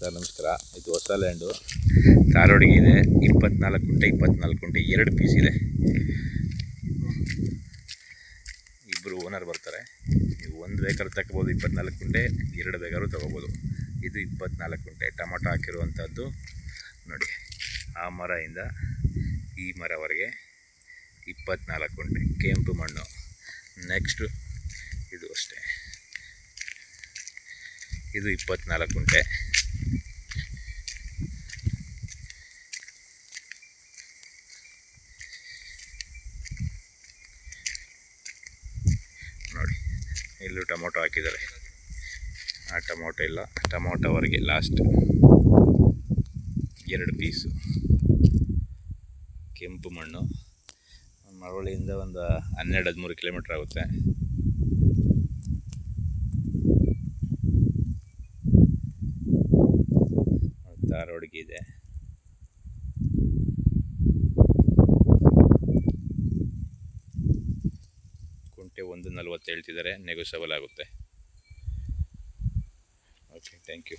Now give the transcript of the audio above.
Sir, ನಮಸ್ಕಾರ. ಇದು ಹೊಸ ಲ್ಯಾಂಡು. ಧಾರವಾಡಿಗೆ ಇದೆ. ಇಪ್ಪತ್ನಾಲ್ಕು ಗುಂಟೆ ಇಪ್ಪತ್ನಾಲ್ಕು ಗುಂಟೆ, ಎರಡು ಪೀಸ್ ಇದೆ. ಇಬ್ಬರು ಓನರ್ ಬರ್ತಾರೆ. ನೀವು ಒಂದು ಬೇಕಾದ್ರೂ ತಗೋಬೋದು, ಇಪ್ಪತ್ನಾಲ್ಕು ಗುಂಟೆ, ಎರಡು ಬೇಕಾದ್ರೂ ತಗೋಬೋದು. ಇದು ಇಪ್ಪತ್ನಾಲ್ಕು ಗುಂಟೆ ಟೊಮಟೊ ಹಾಕಿರುವಂಥದ್ದು. ನೋಡಿ, ಆ ಮರದಿಂದ ಈ ಮರವರೆಗೆ ಇಪ್ಪತ್ನಾಲ್ಕು ಗುಂಟೆ ಕೆಂಪು ಮಣ್ಣು. ನೆಕ್ಸ್ಟು ಇದು ಅಷ್ಟೇ. ಇದು ಇಪ್ಪತ್ನಾಲ್ಕು ಗುಂಟೆ ನೋಡಿ ಇಲ್ಲೂ ಟೊಮೊಟೊ ಹಾಕಿದ್ದಾರೆ. ಆ ಟೊಮೊಟೊ ಇಲ್ಲ ಟೊಮೊಟೊವರೆಗೆ ಲಾಸ್ಟ್ ಎರಡು ಪೀಸು ಕೆಂಪು ಮಣ್ಣು. ಮರವಳ್ಳಿಯಿಂದ ಒಂದು ಹನ್ನೆರಡು, ಹದಿಮೂರು ಕಿಲೋಮೀಟ್ರ್ ಆಗುತ್ತೆ. ಧಾರವಾಡಿಗೆ ಇದೆ. ಒಂದು ನಲ್ವತ್ತು ಹೇಳ್ತಿದ್ದಾರೆ ನೆಗೋಸಬಲ್ ಆಗುತ್ತೆ. Okay thank you